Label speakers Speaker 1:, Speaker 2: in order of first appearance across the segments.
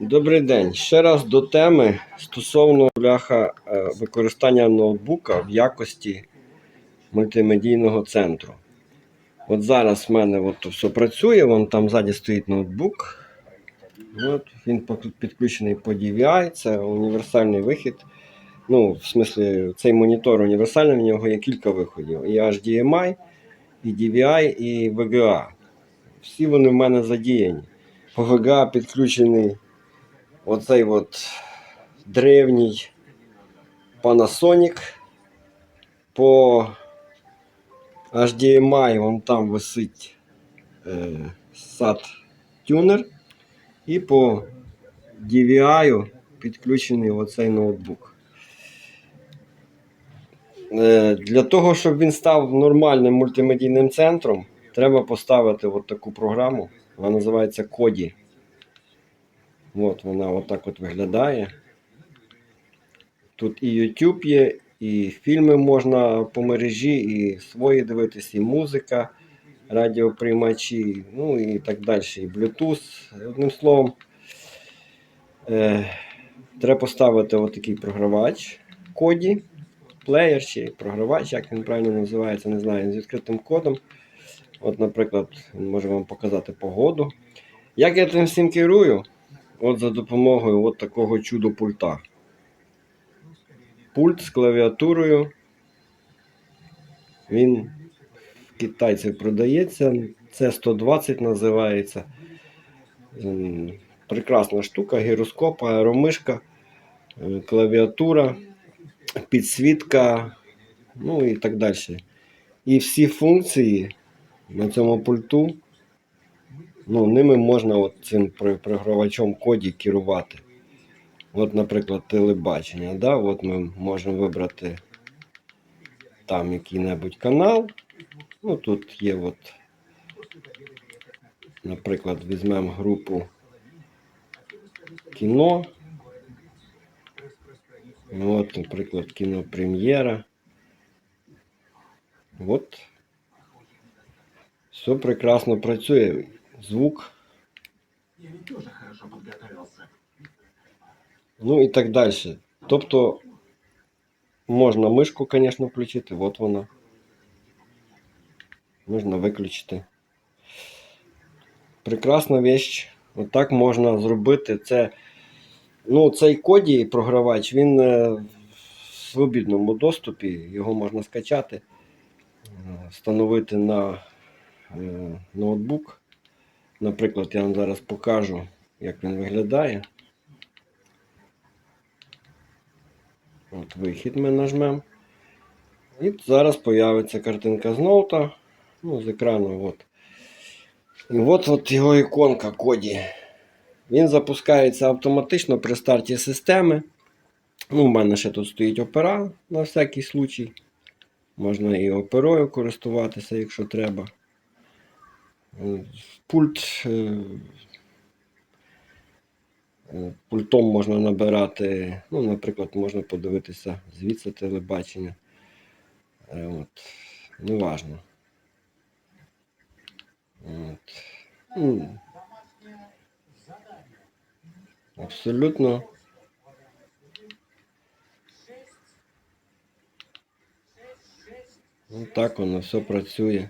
Speaker 1: Добрий день. Ще раз до теми стосовно бляха е, використання ноутбука в якості мультимедійного центру. От зараз в мене от все працює, вон там ззаді стоїть ноутбук. От, він підключений по DVI, це універсальний вихід. Ну, в смислі, цей монітор універсальний, в нього є кілька виходів. І HDMI, і DVI, і VGA. Всі вони в мене задіяні. По VGA підключений оцей от древній Panasonic. По HDMI вон там висить е, SAT тюнер. І по DVI підключений оцей ноутбук. Е, Для того, щоб він став нормальним мультимедійним центром, треба поставити от таку програму. Вона називається Kodi. От вона отак от виглядає. Тут і YouTube є, і фільми можна по мережі, і свої дивитися, і музика, радіоприймачі, ну і так далі. І Bluetooth. Одним словом, е, треба поставити отакий програвач коді, плеєр чи програвач, як він правильно називається, не знаю, з відкритим кодом. От, наприклад, може вам показати погоду. Як я тим всім керую? От за допомогою от такого чудо пульта. Пульт з клавіатурою. Він в китайців продається. Це 120 називається. Прекрасна штука, гіроскоп, аеромишка, е, клавіатура, підсвітка, ну і так далі. І всі функції на цьому пульту ну, ними можна от цим про- програвачом коді керувати. От, наприклад, телебачення. Да? От ми можемо вибрати там який-небудь канал. Ну, тут є, от, наприклад, візьмемо групу кіно. От, наприклад, кінопрем'єра. От. Все прекрасно працює. Звук. Ну і так далі. Тобто можна мишку, звісно, включити, от вона. Можна виключити. Прекрасна вещь. Отак можна зробити. Це, ну, цей коді програвач, він е, в свобідному доступі, його можна скачати, е, встановити на е, ноутбук. Наприклад, я вам зараз покажу, як він виглядає. От вихід ми нажмемо. І зараз появиться картинка з ноута. Ну, з екрану. От. І от, от його іконка коді. Він запускається автоматично при старті системи. Ну, у мене ще тут стоїть опера на всякий случай. Можна і оперою користуватися, якщо треба. Пульт. е, е, Пультом можна набирати, ну, наприклад, можна подивитися звідси телебачення. Е, От. Неважно. От. Ну, Абсолютно. Ну, так воно все працює.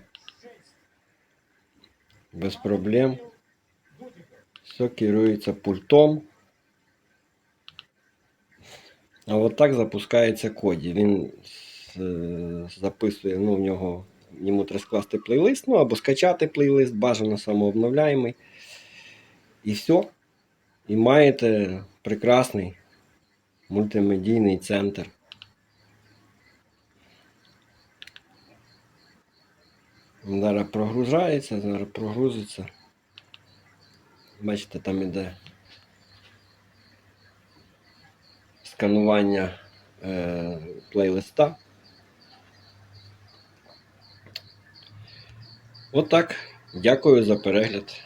Speaker 1: Без проблем. Все керується пультом. А от так запускається коді. Він е, записує, ну, в нього йому треба скласти плейлист, ну або скачати плейлист, бажано самообновляємий. І все. І маєте прекрасний мультимедійний центр. Зараз прогружається, зараз прогрузиться. Бачите, там іде сканування е, плейлиста. Отак. Дякую за перегляд.